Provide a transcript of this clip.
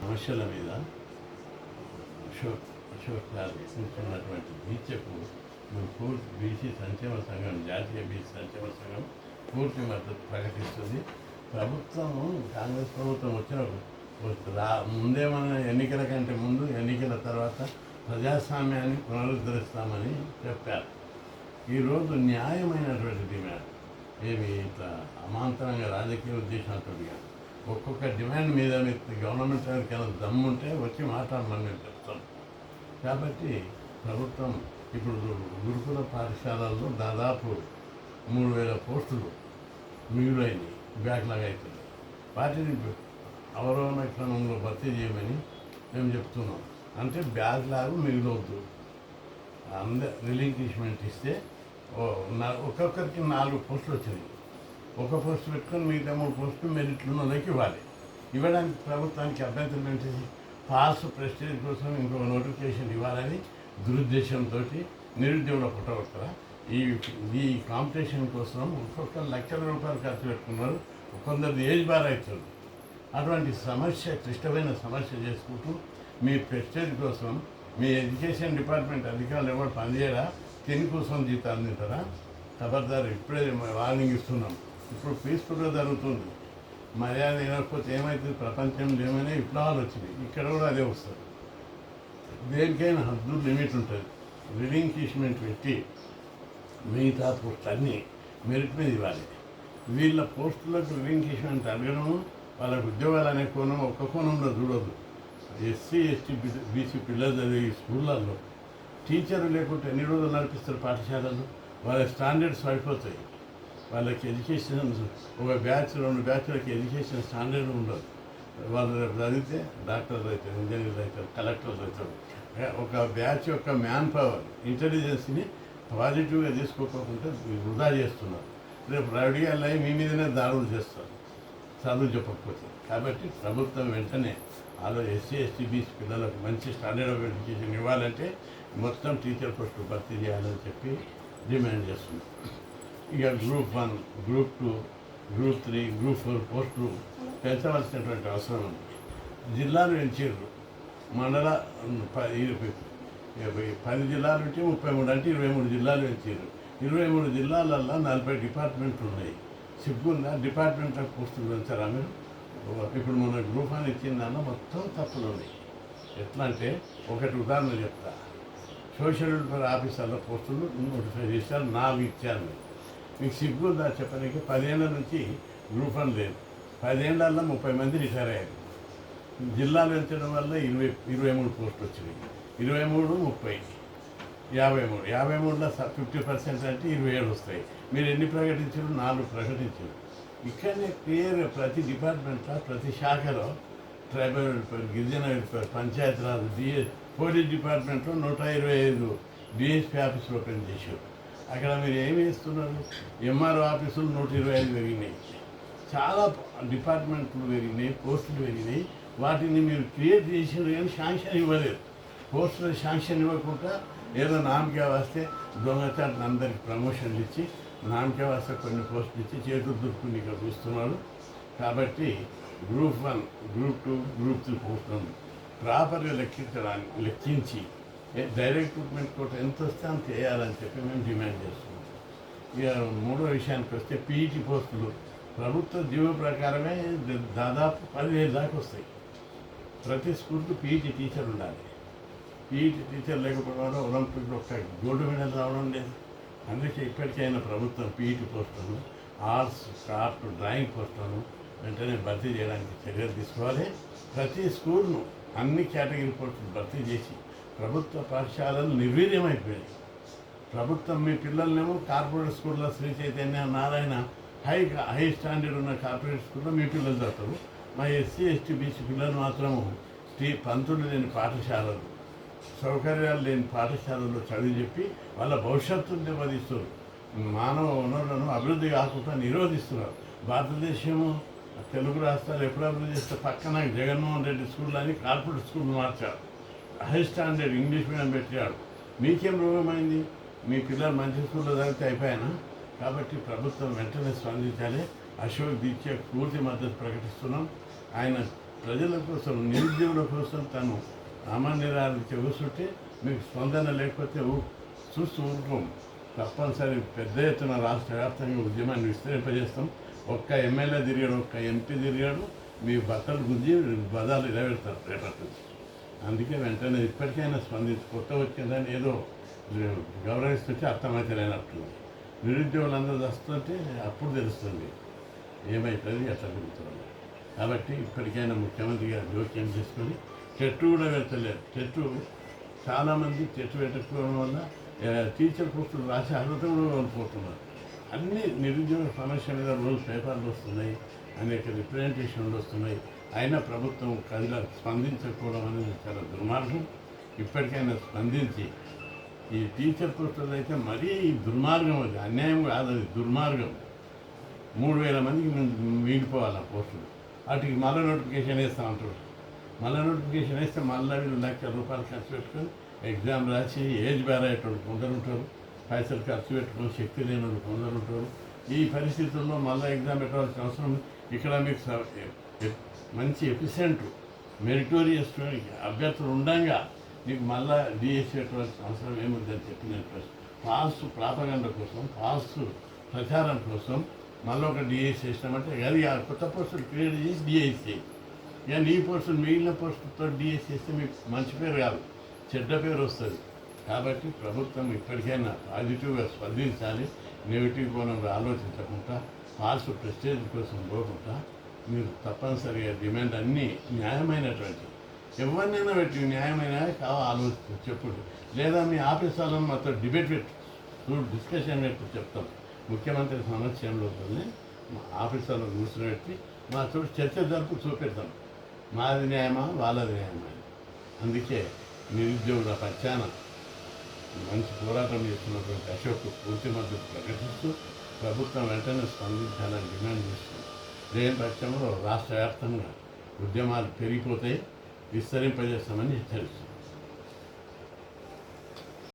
సమస్యల మీద అశోక్ అశోక్ సార్ కూర్చున్నటువంటి దీక్షకు మేము పూర్తి బీసీ సంక్షేమ సంఘం జాతీయ బీసీ సంక్షేమ సంఘం పూర్తి మద్దతు ప్రకటిస్తుంది. ప్రభుత్వం కాంగ్రెస్ ప్రభుత్వం వచ్చిన రా ముందేమన్నా ఎన్నికల కంటే ముందు ఎన్నికల తర్వాత ప్రజాస్వామ్యాన్ని పునరుద్ధరిస్తామని చెప్పారు. ఈరోజు న్యాయమైనటువంటి డిమాండ్. ఏమి ఇట్లా అమాంతరంగా రాజకీయ ఉద్దేశంతో కాదు. ఒక్కొక్క డిమాండ్ మీద మీకు గవర్నమెంట్ ఎవరికైనా దమ్ముంటే వచ్చి మాట్లాడమని నేను చెప్తాను. కాబట్టి ప్రభుత్వం ఇప్పుడు గురుకుల పాఠశాలల్లో దాదాపు మూడు వేల పోస్టులు మిగులైనవి బ్యాక్లాగ్ అవుతుంది వాటిని అవరోహణ క్రమంలో భర్తీ చేయమని మేము చెప్తున్నాం. అంటే బ్యాక్లాగ్ మిగిలవద్దు అందరి రిలింక్విష్మెంట్ ఇస్తే ఒక్కొక్కరికి నాలుగు పోస్టులు వచ్చినాయి ఒక పోస్ట్ పెట్టుకొని మిగతా మూడు పోస్టులు మెరిట్లు ఇవ్వాలి. ఇవ్వడానికి ప్రభుత్వానికి అభ్యంతరం ఏంటి పాస్ ప్రెస్టేజ్ కోసం ఇంకొక నోటిఫికేషన్ ఇవ్వాలని దురుద్దేశంతో నిరుద్యోగుల పుట్టగొట్టరా ఈ ఈ కాంపిటీషన్ కోసం ఒక్కొక్క లక్షల రూపాయలు ఖర్చు పెట్టుకున్నారు. కొందరు ఏజ్ బార్ అవుతుంది. అటువంటి సమస్య క్లిష్టమైన సమస్య చేసుకుంటూ మీ ప్రెస్టేజ్ కోసం మీ ఎడ్యుకేషన్ డిపార్ట్మెంట్ అధికారులు ఎవరు పనిచేయరా? తిని కోసం జీతాలు తింటారా? ఖబర్దారు ఇప్పుడే వార్నింగ్ ఇస్తున్నాం. ఇప్పుడు పీస్ఫుల్గా జరుగుతుంది. మర్యాద లేకపోతే ఏమవుతుంది ప్రపంచంలో ఏమైనా విప్లవాలు వచ్చినాయి. ఇక్కడ కూడా అదే వస్తుంది. దేనికైనా హద్దు లిమిట్ ఉంటుంది. రిలింక్విష్మెంట్ పెట్టి మిగతా పోస్ట్ అన్నీ మెరిట్ మీద ఇవ్వాలి. వీళ్ళ పోస్టులకు రిలింక్విష్మెంట్ అడగడము వాళ్ళకు ఉద్యోగాలు అనే కోణం ఒక్క కోణంలో చూడదు ఎస్సీ ఎస్టీ బీసీ పిల్లలు చదివే స్కూళ్ళల్లో టీచర్ లేకుంటే ఎన్ని రోజులు నడిపిస్తారు పాఠశాలలు? వాళ్ళ స్టాండర్డ్స్ పడిపోతాయి వాళ్ళకి ఎడ్యుకేషన్ ఒక బ్యాచ్ రెండు బ్యాచ్లకి ఎడ్యుకేషన్ స్టాండర్డ్ ఉండదు. వాళ్ళు రేపు చదివితే డాక్టర్లు అవుతారు ఇంజనీర్లు అవుతారు కలెక్టర్లు అవుతారు. ఒక బ్యాచ్ యొక్క మ్యాన్ పవర్ ఇంటెలిజెన్స్ని పాజిటివ్గా తీసుకోకుండా వృధా చేస్తున్నారు. రేపు రెడీగా అయి మీ మీదనే దాడులు చేస్తారు. చదువు చెప్పకపోతే. కాబట్టి ప్రభుత్వం వెంటనే వాళ్ళు ఎస్సీ ఎస్టీ బీసీ పిల్లలకు మంచి స్టాండర్డ్ ఆఫ్ ఎడ్యుకేషన్ ఇవ్వాలంటే మొత్తం టీచర్ పోస్టులు భర్తీ చేయాలని చెప్పి డిమాండ్ చేస్తున్నాం. ఇక group one group two group three group four పోస్టులు పెంచవలసినటువంటి అవసరం ఉంది. జిల్లాలు పెంచారు మండల ప- ఇరవై పది జిల్లాలు నుంచి ముప్పై మూడు అంటే ఇరవై మూడు జిల్లాలు పెంచారు ఇరవై మూడు జిల్లాలల్లో నలభై డిపార్ట్మెంట్లు ఉన్నాయి. సిగ్గుందా డిపార్ట్మెంట్ ఆఫ్ పోస్టులు పెంచారా మీరు? ఇప్పుడు మన గ్రూప్ అని ఇచ్చిందన్న మొత్తం తప్పులు ఉన్నాయి. ఎట్లా అంటే ఒకటి ఉదాహరణ చెప్తా. సోషల్ వెల్ఫేర్ ఆఫీసర్ల పోస్టులు నోటిఫై చేశారు నాలుగు ఇచ్చారు. మీకు సిగ్గుందా చెప్పడానికి పదేళ్ళ నుంచి గ్రూప్ వన్ లేదు. పదేళ్ళలో ముప్పై మంది రిటైర్ అయ్యారు. జిల్లాలు పెంచడం వల్ల ఇరవై ఇరవై మూడు పోస్టులు వచ్చినాయి. ఇరవై మూడు ముప్పై యాభై మూడు. యాభై మూడులో ఫిఫ్టీ పర్సెంట్ అంటే ఇరవై ఏడు వస్తాయి. మీరు ఎన్ని ప్రకటించారు? నాలుగు ప్రకటించారు. ఇక్కడనే క్లియర్ ప్రతి డిపార్ట్మెంట్లో ప్రతి శాఖలో ట్రైబల్ వెల్ఫేర్ గిరిజన welfare Panchayati Raj D S police డిపార్ట్మెంట్లో నూట ఇరవై ఐదు డిఎస్పీ ఆఫీసులు ఓపెన్ చేశారు. అక్కడ మీరు ఏమి ఇస్తున్నారు ఎంఆర్ఓ ఆఫీసులు నూట ఇరవై ఐదు పెరిగినాయి. చాలా డిపార్ట్మెంట్లు పెరిగినాయి పోస్టులు పెరిగినాయి. వాటిని మీరు క్రియేట్ చేసినారు కానీ శాంక్షన్ ఇవ్వలేదు. పోస్టులు శాంక్షన్ ఇవ్వకుండా ఏదో నామకే వస్తే దొంగచాటు అందరికి ప్రమోషన్లు ఇచ్చి నామకే వస్తే కొన్ని పోస్టులు ఇచ్చి చేతులు దుర్పుని ఇక్కడ చూస్తున్నారు కాబట్టి group one group two group three పోస్టులను ప్రాపర్గా లెక్కించడానికి లెక్కించి డైరెక్ట్ రిక్రూట్మెంట్ కోట ఎంత వస్తే అంత వేయాలని చెప్పి మేము డిమాండ్ చేస్తున్నాం. ఇక మూడో విషయానికి వస్తే పీఈటీ పోస్టులు ప్రభుత్వ జీవ ప్రకారమే దాదాపు పదివేలు దాకా వస్తాయి. ప్రతి స్కూల్కి పీఈటీ టీచర్ ఉండాలి. పీఈటీ టీచర్ లేకపోవడం వల్ల ఒలింపిక్లో ఒక గోల్డ్ మెడల్ రావడం లేదు. అందుకే ఇప్పటికైనా ప్రభుత్వం పీఈటీ పోస్టులను ఆర్ట్స్ క్రాఫ్ట్ డ్రాయింగ్ పోస్టులను వెంటనే భర్తీ చేయడానికి చర్యలు తీసుకోవాలి. ప్రతి స్కూల్ను అన్ని కేటగిరీ పోస్టులు భర్తీ చేసి ప్రభుత్వ పాఠశాలలు నిర్వీర్యమైపోయాయి. ప్రభుత్వం మీ పిల్లల్నేమో కార్పొరేట్ స్కూల్లో Sri Chaitanya Narayana high high standard ఉన్న కార్పొరేట్ స్కూల్లో మీ పిల్లలు చదువుతారు. మా ఎస్సీ ఎస్టీ బీసీ పిల్లలు మాత్రము శ్రీ పంతులు లేని పాఠశాలలు సౌకర్యాలు లేని పాఠశాలల్లో చదివి చెప్పి వాళ్ళ భవిష్యత్తును దెబ్బతీస్తారు మానవ వనరులను అభివృద్ధి కాకుండా నిరోధిస్తున్నారు. భారతదేశము తెలుగు రాష్ట్రాలు ఎప్పుడు అభివృద్ధి చేస్తే పక్కన జగన్మోహన్ రెడ్డి స్కూల్ అని కార్పొరేట్ స్కూల్ మార్చారు. హై స్టాండర్డ్ ఇంగ్లీష్ మీడియం పెట్టాడు మీకేం రోగమైంది? మీ పిల్లలు మంచి స్కూల్లో దానికి అయిపోయానా? కాబట్టి ప్రభుత్వం వెంటనే స్పందించాలి. అశోక్ దీక్ష పూర్తి మద్దతు ప్రకటిస్తున్నాం. ఆయన ప్రజల కోసం నిరుద్యోగుల కోసం తను సామాన్యురాలు చెబుతుంటే మీకు స్పందన లేకపోతే చూస్తూ ఉంటాం. తప్పనిసరి పెద్ద ఎత్తున రాష్ట్ర వ్యాప్తంగా ఉద్యమాన్ని విస్తరింపజేస్తాం. ఒక్క ఎమ్మెల్యే తిరిగాడు ఒక్క ఎంపీ తిరిగాడు. మీ బట్టలు గుంజి బదాలు నిలబెడతారు రేపటి నుంచి. అందుకే వెంటనే ఇప్పటికైనా స్పందించి కొత్త వచ్చిందని ఏదో గౌరవిస్తుంటే అర్థమైతే నిరుద్యోగులందరూ వస్తుంటే అప్పుడు తెలుస్తుంది. ఏమైతుంది ఎట్లా పెరుగుతుంది కాబట్టి ఇప్పటికైనా ముఖ్యమంత్రి గారు జోక్యం చేసుకొని చెట్టు కూడా పెట్టలేరు చెట్టు చాలామంది చెట్టు పెట్టకపోవడం వల్ల టీచర్ పోస్టులు రాసి అర్హత కూడా కోల్పోతున్నారు. అన్ని నిరుద్యోగ సమస్య మీద రోజు పేపర్లు వస్తున్నాయి. అనేక రిప్రజెంటేషన్లు వస్తున్నాయి. అయినా ప్రభుత్వం కదిలా స్పందించకపోవడం అనేది చాలా దుర్మార్గం. ఇప్పటికైనా స్పందించి ఈ టీచర్ పోస్టులు అయితే మరీ దుర్మార్గం అది. అన్యాయం కాదు అది దుర్మార్గం. మూడు వేల మందికి మిగిలిపోవాలి ఆ పోస్టులు. వాటికి మళ్ళీ నోటిఫికేషన్ వేస్తా ఉంటారు మళ్ళీ నోటిఫికేషన్ వేస్తే మళ్ళీ వీళ్ళు లక్షల రూపాయలు ఖర్చు పెట్టుకొని ఎగ్జామ్ రాసి ఏజ్ బేర్ అయ్యేటోళ్ళు కొందరు ఉంటారు. పైసలు ఖర్చు పెట్టుకొని శక్తి లేని వాళ్ళు కొందరు ఉంటారు. ఈ పరిస్థితుల్లో మళ్ళీ ఎగ్జామ్ పెట్టవలసిన అవసరం ఇక్కడ మీకు మంచి ఎఫిషియెంట్ మెరిటోరియస్ అభ్యర్థులు ఉండగా నీకు మళ్ళా డిఎస్సేటువంటి అవసరం ఏముందని చెప్పినట్టు ఫాల్స్ ప్రాపగండ కోసం ఫాల్స్ ప్రచారం కోసం మళ్ళీ ఒక డిఎస్ చేసినామంటే అది ఆ కొత్త పోస్టులు క్రియేట్ చేసి డిఎస్సీ ఇక ఈ పోస్టులు మిగిలిన పోస్టులతో డిఎస్ చేస్తే మీకు మంచి పేరు కాదు. చెడ్డ పేరు వస్తుంది. కాబట్టి ప్రభుత్వం ఇప్పటికైనా పాజిటివ్గా స్పందించాలి నెగిటివ్ కోణంలో ఆలోచించకుండా ఫాల్స్ ప్రెస్టేజ్ కోసం పోకుండా మీరు తప్పనిసరిగా డిమాండ్ అన్నీ న్యాయమైనటువంటి ఎవరినైనా పెట్టి న్యాయమైన కావో ఆలోచించి చెప్పుడు. లేదా మీ ఆఫీస్ వాళ్ళని మాతో డిబేట్ పెట్టు. నువ్వు డిస్కషన్ పెట్టి చెప్తాం. ముఖ్యమంత్రి సమక్షంలో మా ఆఫీస్ వాళ్ళని కూర్చోబెట్టి మా చోటు చర్చ జరుపు చూపెడతాం. మాది న్యాయమా? వాళ్ళది న్యాయమా? అందుకే నిరుద్యోగుల పచ్చాన మంచి పోరాటం చేస్తున్నటువంటి అశోక్ పూర్తి మద్దతు ప్రకటిస్తూ ప్రభుత్వం వెంటనే స్పందించాలని డిమాండ్ చేస్తుంది లేని పక్షంలో రాష్ట్ర వ్యాప్తంగా ఉద్యమాలు పెరిగిపోతాయి విస్తరింపజేస్తామని హెచ్చరిస్తుంది